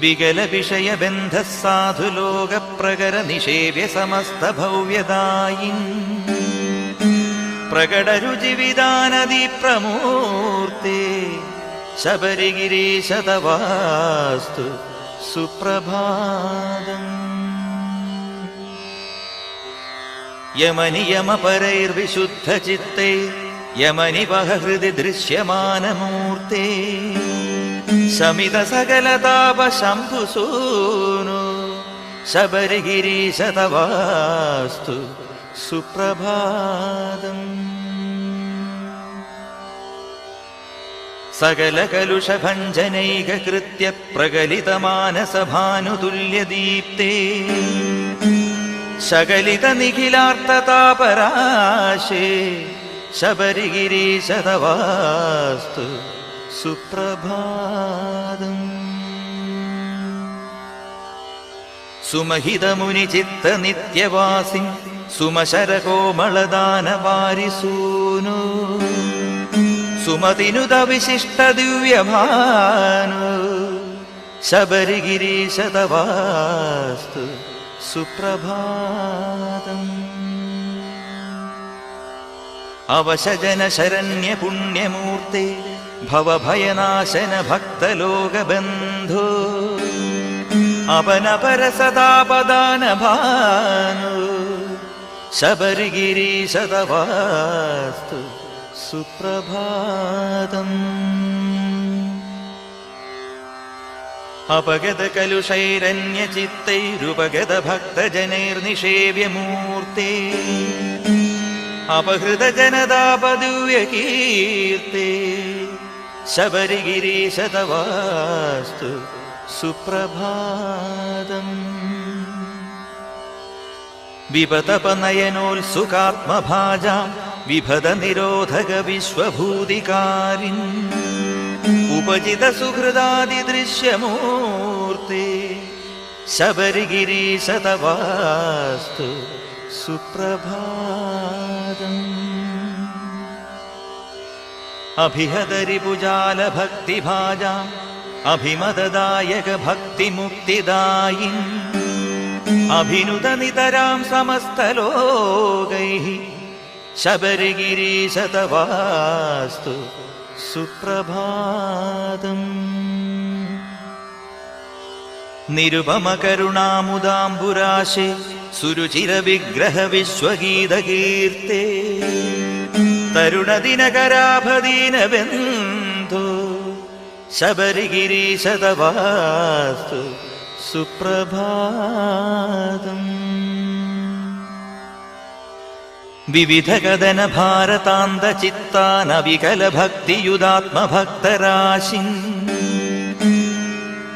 വികല വിഷയ ബന്ധ സാധു ലോക പ്രകര നിഷേവ്യ സമസ്ത ഭവ്യതായിൻ പ്രകടരുചിവിധാനദി പ്രമൂർത്തേ ശബരിഗിരീശതവാസ്തു സുപ്രഭാതം. യമനിയമപരൈർവിശുദ്ധചിത്തൈ യമനിവഹ ഹൃദി ദൃശ്യമാനമൂർത്തേ. ശമിത സകലതാപ ശംഭുസൂനു ശബരിഗിരീശതവാസ്തു സുപ്രഭാതം. സകലകലുഷഭഞ്ജനൈകൃത്യ പ്രകലിതമാനസഭാനുതുല്യദീപ്തേ ശകലിത നിഖിലാർത്ഥതാപരാശേ. ശബരിഗിരീശതവാസ്തു സുപ്രഭാതം. സുമഹിതമുനിചിത്ത നിത്യവാസി സുമശരകോമളദാനവാരിസൂനു. സുമതിനുത വിശിഷ്ട ദിവ്യഭാനു ശബരിഗിരീശതവാസ്തു സുപ്രഭാതം. അവശജന ശരണ്യ പുണ്യമൂർത്തെ भवभयनाशन भक्तलोकबन्धो अपनपर सदापदानभानु शबरिगिरीशतवास्तु सुप्रभातम्। अपगतकलुषैरन्यचित्तैरुपगतभक्तजनैर्निषेव्यमूर्ते अपहृतजनदापदुव्यकीर्ते ശബരിഗിരീശതവാസ്തു സുപ്രഭാതം. വിപതപനയനോത്സുകാത്മഭാജാം വിഭത നിരോധക വിശ്വഭൂതികാരിൻ. ഉപജിത സുഹൃദാദിദൃശ്യമൂർത്തി ശബരിഗിരീശതവാസ്തു സുപ്രഭാതം. അഭിഹതരിപുജാല ഭക്തിഭാജാം അഭിമതദായക ഭക്തിമുക്തിദായി അഭിനുത നിതരാം സമസ്തലോകൈ ശബരിഗിരീശതവാസ്തു സുപ്രഭാതം. നിരുപമ കരുണാമുദാംബുരാശെ സുരുചിര വിഗ്രഹ വിശ്വഗീതകീർത്തേ തരുണദിനകരാഭദീന ബന്ധു ശബരിഗിരീശതവാസ്തു സുപ്രഭാതം വിവിധ കഥന ഭാരതാന്ത ചിത്താനവികല ഭക്തിയുതാത്മഭക്തരാശി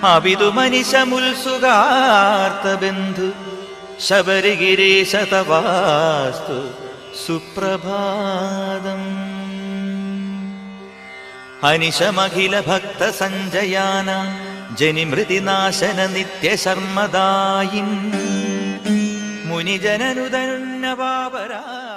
അവിതു മനിശമുത്സുകാർത്ത ബന്ധു ശബരിഗിരീശതവാസ്തു സുപ്രഭാതം. അനിശമഖില ഭക്ത സഞ്ജയാന ജനിമൃതിനാശന നിത്യശർമ്മദായിൻ മുനിജനനുതനുന്നവാപരാ